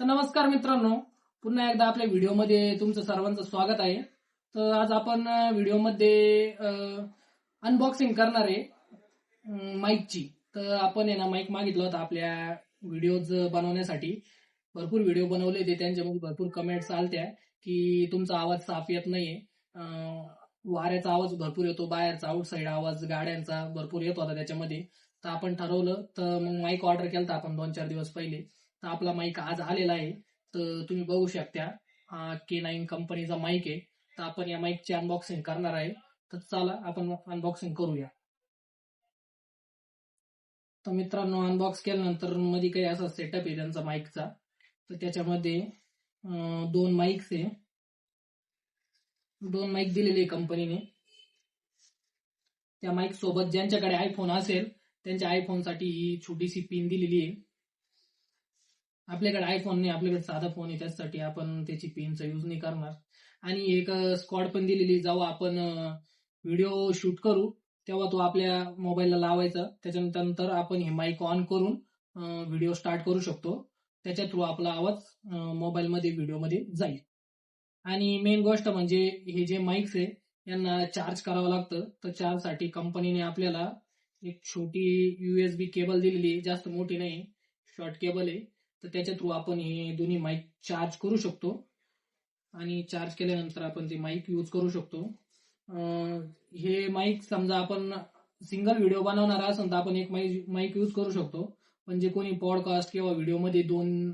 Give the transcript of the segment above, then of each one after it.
तर नमस्कार मित्रांनो पुन्हा एकदा आपल्या व्हिडिओमध्ये तुमचं सर्वांचं स्वागत आहे. तर आज आपण व्हिडिओमध्ये अनबॉक्सिंग करणार आहे माईकची. तर आपण आहे ना माईक मागितलं होतं आपल्या व्हिडिओज बनवण्यासाठी. भरपूर व्हिडिओ बनवले ते त्यांच्यामध्ये भरपूर कमेंट्स आलत्या की तुमचा आवाज साफ येत नाहीये. वाऱ्याचा आवाज भरपूर येतो बाहेरचा आउटसाईड आवाज गाड्यांचा भरपूर येत होता त्याच्यामध्ये. तर आपण ठरवलं तर मग माईक ऑर्डर केला आपण दोन चार दिवस पहिले. तर आपला माईक आज आलेला आहे. तर तुम्ही बघू शकता हा के नाईन कंपनीचा माईक आहे. तर आपण या माईकची अनबॉक्सिंग करणार आहे. तर चला आपण अनबॉक्सिंग करूया. तर मित्रांनो अनबॉक्स केल्यानंतरमध्ये काही असा सेटअप आहे त्यांचा माईकचा तर त्याच्यामध्ये दोन माईक्स आहे. दोन माईक दिलेले आहे कंपनीने त्या माईक सोबत ज्यांच्याकडे आयफोन असेल त्यांच्या आयफोनसाठी ही छोटीशी पिन दिलेली आहे. आपल्याकडे आयफोन नाही आपल्याकडे साधा फोन आहे त्यासाठी आपण त्याची पिनचा युज नाही करणार. आणि एक स्कॉड पण दिलेली जाऊ आपण व्हिडिओ शूट करू तेव्हा तो आपल्या मोबाईलला लावायचा. त्याच्यानंतर आपण हे माईक ऑन करून व्हिडिओ स्टार्ट करू शकतो. त्याच्या थ्रू आपला आवाज मोबाईलमध्ये व्हिडिओमध्ये जाईल. आणि मेन गोष्ट म्हणजे हे जे माईक्स आहे यांना चार्ज करावं लागतं. तर चार्जसाठी कंपनीने आपल्याला एक छोटी युएसबी केबल दिलेली आहे जास्त मोठी नाही शॉर्ट केबल आहे. तर त्याच्या थ्रू आपण हे दोन्ही माईक चार्ज करू शकतो. आणि चार्ज केल्यानंतर आपण ते माईक यूज करू शकतो. हे माईक समजा आपण सिंगल व्हिडिओ बनवणार असेल तर आपण एक माईक यूज करू शकतो. पण जे कोणी पॉडकास्ट किंवा व्हिडिओमध्ये दोन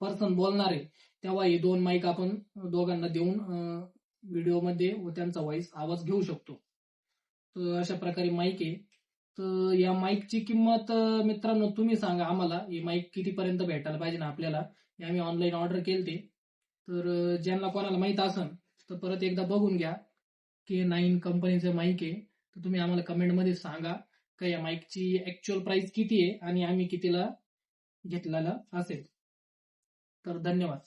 पर्सन बोलणार आहे तेव्हा हे दोन माईक आपण दोघांना देऊन व्हिडिओमध्ये व त्यांचा व्हॉइस आवाज घेऊ शकतो. तर अशा प्रकारे माईक आहे. तर या माईकची किंमत मित्रांनो तुम्ही सांगा आम्हाला. ही माईक कितीपर्यंत भेटायला पाहिजे ना आपल्याला? हे आम्ही ऑनलाईन ऑर्डर केलते. तर ज्यांना कोणाला माहीत असेल तर परत एकदा बघून घ्या. की नाईन कंपनीचं माईक आहे. तर तुम्ही आम्हाला कमेंटमध्ये सांगा का या माईकची ऍक्च्युअल प्राइस किती आहे आणि आम्ही कितीला घेतलेला असेल. तर धन्यवाद.